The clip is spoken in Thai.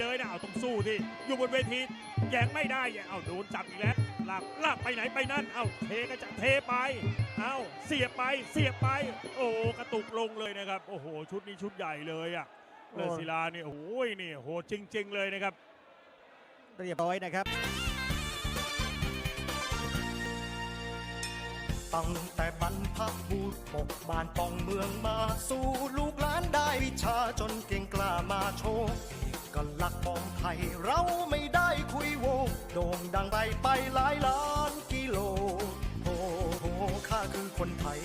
เลยนะเอาต้องสู้ที่อยู่บนเวที แยงไม่ได้เอาโดนจับอีกแล้วลากลากไปไหนไปนั่น เอาเทก็จะเทไป เอาเสียบไปเสียบไป โอ้โหกระตุกลงเลยนะครับ โอ้โห ชุดนี้ชุดใหญ่เลยอะเลอศิลาเนี่ยโอ้ยนี่โหดจริง ๆ เลยนะครับ เรียบร้อยนะครับ ตั้งแต่บรรพบุรุษปกบ้านปองเมืองมา สู่ลูกหลานได้วิชาจนเก่งกล้ามาโชว์ ก็หลักของไทย เราไม่ได้คุยโวโด่งดังไปไปหลายล้านกิโลโอ้โหข้าคือคนไทย